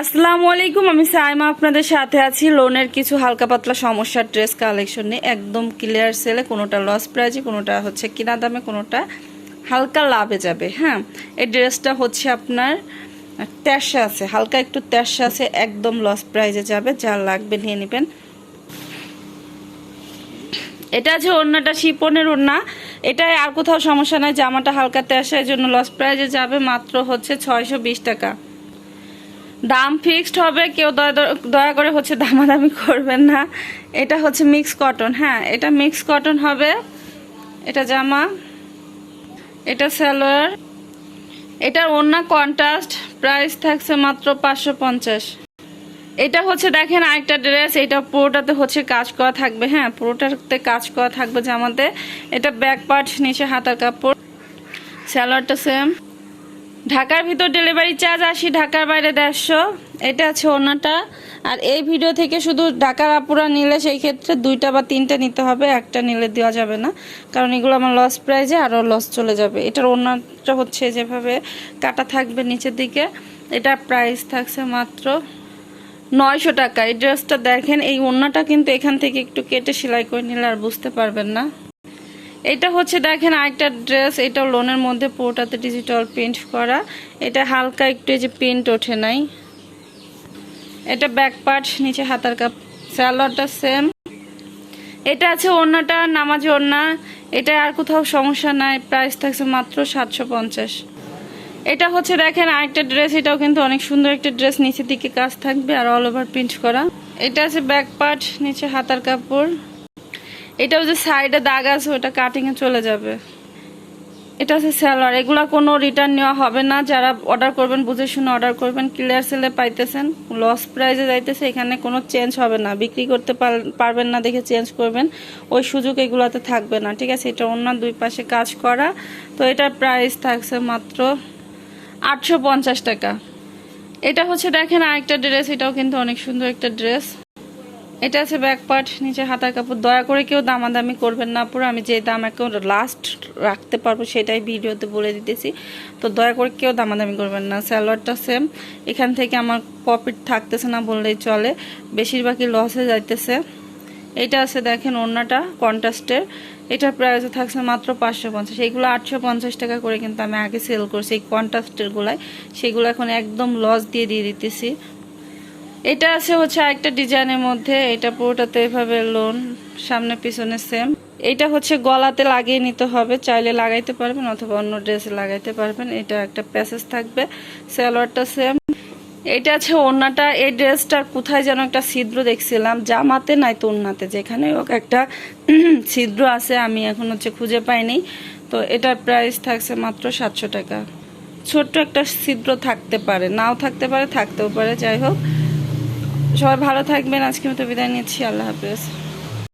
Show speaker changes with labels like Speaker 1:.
Speaker 1: আসসালামু আলাইকুম, আমি সাইমা আপনাদের সাথে আছি। লোনের কিছু হালকা পাতলা সমস্যার ড্রেস কালেকশন নিয়ে একদম ক্লিয়ার সেলে কোনোটা লস প্রাইজে কোনোটা হচ্ছে কিনা দামে, কোনোটা হালকা লাভে যাবে হ্যাঁ? এই ড্রেসটা হচ্ছে আপনার তেরশা আছে, হালকা একটু তেরশা আছে, একদম লস প্রাইজে যাবে, যা লাগবে নিয়ে নেবেন। এটা আছে ওড়নাটা শিপনের ওড়না। এটাই আর কোথাও সমস্যা নাই, জামাটা হালকা তেরশা জন্য লস প্রাইজে যাবে, মাত্র হচ্ছে ছয়শো বিশ টাকা। দাম ফিক্সড হবে, কেউ দয়া করে হচ্ছে দামাদামি করবেন না। এটা হচ্ছে মিক্স কটন হ্যাঁ এটা মিক্স কটন হবে। এটা জামা, এটা সালোয়ার। এটার অন্য কন্ট্রাস্ট প্রাইস থাকছে মাত্র পাঁচশো পঞ্চাশ। এটা হচ্ছে দেখেন আরেকটা ড্রেস এটা পুরোটাতে হচ্ছে কাজ করা থাকবে হ্যাঁ পুরোটাতে কাজ করা থাকবে জামাতে। এটা ব্যাক পার্ট নিচে হাতার কাপড়। স্যালোয়ারটা সেম ঢাকার ভিতর ডেলিভারি চার্জ আসি ঢাকার বাইরে দেড়শো। এটা আছে ওনাটা। আর এই ভিডিও থেকে শুধু ঢাকার আপুরা নিলে সেই ক্ষেত্রে দুইটা বা তিনটা নিতে হবে, একটা নিলে দেওয়া যাবে না। কারণ এগুলো আমার লস প্রাইজে আরও লস চলে যাবে। এটার ওনাটা হচ্ছে যেভাবে কাটা থাকবে নিচের দিকে, এটা প্রাইস থাকছে মাত্র নয়শো টাকা। এই ড্রেসটা দেখেন, এই ওড়নাটা কিন্তু এখান থেকে একটু কেটে সেলাই করে নিলে আর বুঝতে পারবেন না। এটা হচ্ছে দেখেন আরেকটা ড্রেস, এটা লোনের মধ্যে পুরোটাতে ডিজিটাল প্রিন্ট করা। এটা হালকা একটু এই যে প্রিন্ট ওঠে নাই। এটা ব্যাক পার্ট নিচে হাতার কাপ স্যালোয়ারটা সেম এটা আছে ওড়নাটা, নামাজ ওড়না। এটা আর কোথাও সমস্যা নাই প্রাইস থাকছে মাত্র সাতশো পঞ্চাশ। এটা হচ্ছে দেখেন আরেকটা ড্রেস, এটাও কিন্তু অনেক সুন্দর একটা ড্রেস, নিচের দিকে কাজ থাকবে আর অল ওভার প্রিন্ট করা। এটা আছে ব্যাক পার্ট নিচে হাতার কাপড়। এটাও যে সাইডে দাগ আছে, ওটা কাটিংয়ে চলে যাবে। এটা হচ্ছে স্যালোয়ার এগুলা কোনো রিটার্ন নেওয়া হবে না। যারা অর্ডার করবেন, বুঝে শুনে অর্ডার করবেন ক্লিয়ার সেলে পাইতেছেন লস প্রাইজে যাইতেছে, এখানে কোনো চেঞ্জ হবে না। বিক্রি করতে পার- পারবেন না দেখে চেঞ্জ করবেন, ওই সুযোগ এগুলাতে থাকবে না, ঠিক আছে? এটা অন্য দুই পাশে কাজ করা। তো এটার প্রাইস থাকছে মাত্র আটশো পঞ্চাশ টাকা। এটা হচ্ছে দেখেন আরেকটা ড্রেস এটাও কিন্তু অনেক সুন্দর একটা ড্রেস এটা আছে ব্যাক পার্ট নিচে হাতার কাপড়। দয়া করে কেউ দামাদামি করবেন না পুরো আমি যে দাম এখন লাস্ট রাখতে পারব সেটাই ভিডিওতে বলে দিতেছি। তো দয়া করে কেউ দামাদামি করবেন না। স্যালোয়ারটা সেম এখান থেকে আমার প্রফিট থাকতেছে না বললেই চলে। বেশিরভাগই লসে যাইতেছে। এটা আছে দেখেন ওড়নাটা কন্ট্রাস্টের এটার প্রাইস থাকছে মাত্র পাঁচশো পঞ্চাশ। এইগুলো আটশো পঞ্চাশ টাকা করে কিন্তু আমি আগে সেল করছি। এই কন্ট্রাস্টের গুলাই, সেগুলো এখন একদম লস দিয়ে দিয়ে দিতেছি। এটা আছে হচ্ছে আরেকটা ডিজাইনের মধ্যে, এটা পুরোটাতে এভাবে লোন সামনে পিছনে সেম এটা হচ্ছে গলাতে লাগিয়ে নিতে হবে, চাইলে লাগাইতে পারবেন অথবা অন্য ড্রেসে লাগাইতে পারবেন, এটা একটা প্যাসেজ থাকবে, সালোয়ারটা সেম এটা আছে ওড়নাটা, এই ড্রেসটার কোথায় যেন একটা ছিদ্র দেখছিলাম, জামাতে নাই তো ওড়নাতে, যেখানে হোক একটা ছিদ্র আছে, আমি এখন হচ্ছে খুঁজে পাইনি। তো এটার প্রাইস থাকছে মাত্র সাতশো টাকা। ছোট্ট একটা ছিদ্র থাকতে পারে, নাও থাকতে পারে, থাকতেও পারে, যাই হোক। সবাই ভালো থাকবেন আজকে মতো বিদায় নিচ্ছি আল্লাহ হাফেজ।